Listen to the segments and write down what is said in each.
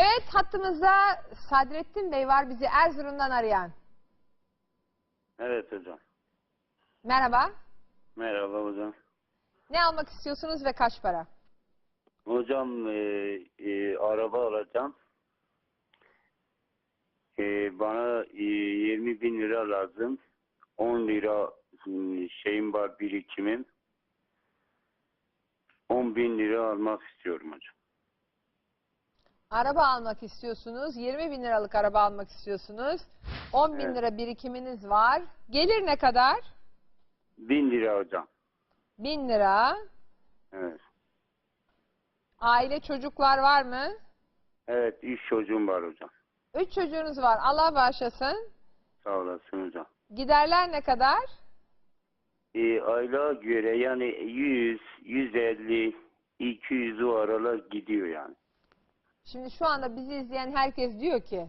Evet hattımızda Sadrettin Bey var bizi Erzurum'dan arayan. Evet hocam. Merhaba. Merhaba hocam. Ne almak istiyorsunuz ve kaç para? Hocam e, e, araba alacağım. E, bana e, 20 bin lira lazım. 10 lira hmm, şeyim var birikimim. 10 bin lira almak istiyorum hocam. Araba almak istiyorsunuz. 20 bin liralık araba almak istiyorsunuz. 10 bin Evet. lira birikiminiz var. Gelir ne kadar? 1000 lira hocam. 1000 lira. Evet. Aile çocuklar var mı? Evet, üç çocuğum var hocam. 3 çocuğunuz var. Allah bağışlasın. Sağ olasın hocam. Giderler ne kadar? E, aylığa göre yani 100, 150, 200 o aralar gidiyor yani. Şimdi şu anda bizi izleyen herkes diyor ki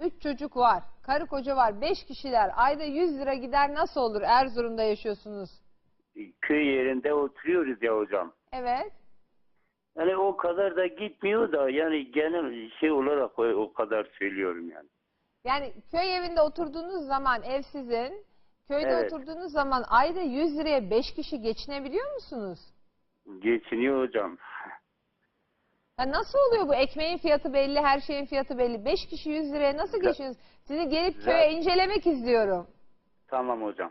3 çocuk var, karı koca var, 5 kişiler. Ayda 100 lira gider nasıl olur? Erzurum'da yaşıyorsunuz. köy yerinde oturuyoruz ya hocam. Evet. Yani o kadar da gitmiyor da yani genel şey olarak o, o kadar söylüyorum yani. Yani köy evinde oturduğunuz zaman ev sizin. Köyde Evet. oturduğunuz zaman ayda 100 liraya 5 kişi geçinebiliyor musunuz? Geçiniyor hocam. Ya nasıl oluyor bu? Ekmeğin fiyatı belli, her şeyin fiyatı belli. 5 kişi 100 liraya nasıl geçiniyorsunuz? Sizi gelip köye incelemek istiyorum. Tamam hocam.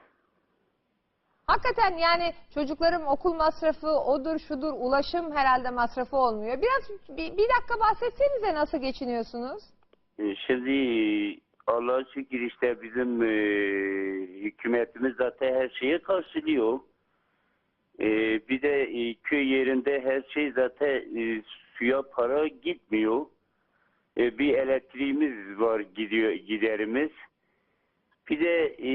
Hakikaten yani çocukların okul masrafı odur şudur ulaşım herhalde masrafı olmuyor. Biraz bir, bir dakika bahsetsenize nasıl geçiniyorsunuz? Ee, Şimdi Allah'a şükür işte bizim e, hükümetimiz zaten her şeyi karşılıyor. E, bir de e, köy yerinde her şey zaten e, suya para gitmiyor. E, bir elektriğimiz var gidiyor giderimiz. Bir de e,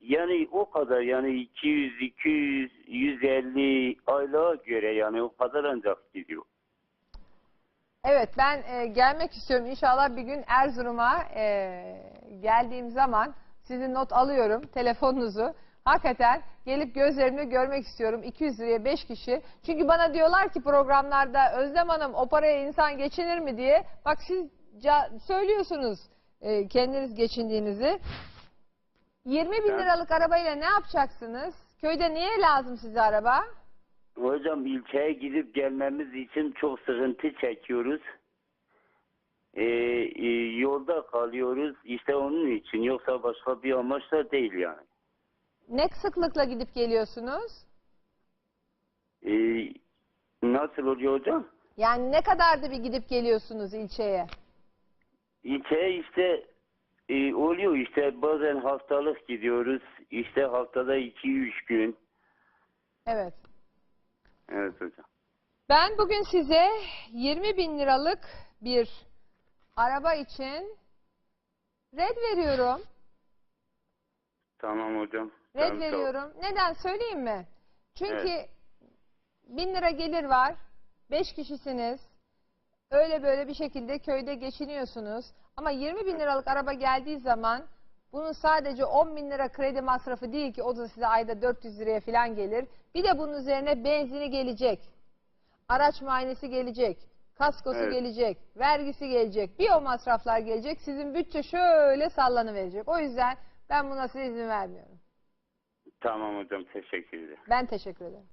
yani o kadar yani 200 200 150 aylığa göre yani o kadar ancak gidiyor. Evet ben e, gelmek istiyorum inşallah bir gün Erzurum'a e, geldiğim zaman sizin not alıyorum telefonunuzu. Hakikaten gelip gözlerimle görmek istiyorum 200 liraya 5 kişi. Çünkü bana diyorlar ki programlarda Özlem Hanım o paraya insan geçinir mi diye. Bak siz söylüyorsunuz e, kendiniz geçindiğinizi. 20 bin liralık arabayla ne yapacaksınız? Köyde niye lazım size araba? Hocam ilçeye gidip gelmemiz için çok sıkıntı çekiyoruz. Ee, e, yolda kalıyoruz işte onun için yoksa başka bir amaçla değil yani. Ne sıklıkla gidip geliyorsunuz? Ee, nasıl oluyor hocam? Yani ne kadarda bir gidip geliyorsunuz ilçeye? İlçeye işte e, oluyor işte bazen haftalık gidiyoruz işte haftada 2-3 gün. Evet. Evet hocam. Ben bugün size 20 bin liralık bir araba için red veriyorum. Tamam hocam. Red ol. veriyorum. Neden söyleyeyim mi? Çünkü Evet. bin lira gelir var. Beş kişisiniz. Öyle böyle bir şekilde köyde geçiniyorsunuz. Ama 20 bin liralık araba geldiği zaman bunun sadece 10 bin lira kredi masrafı değil ki o da size ayda 400 liraya falan gelir. Bir de bunun üzerine benzini gelecek. Araç muayenesi gelecek. Kaskosu Evet. gelecek. Vergisi gelecek. Bir o masraflar gelecek. Sizin bütçe şöyle sallanıverecek. O yüzden ben buna size izin vermiyorum. Tamam hocam teşekkür ederim. Ben teşekkür ederim.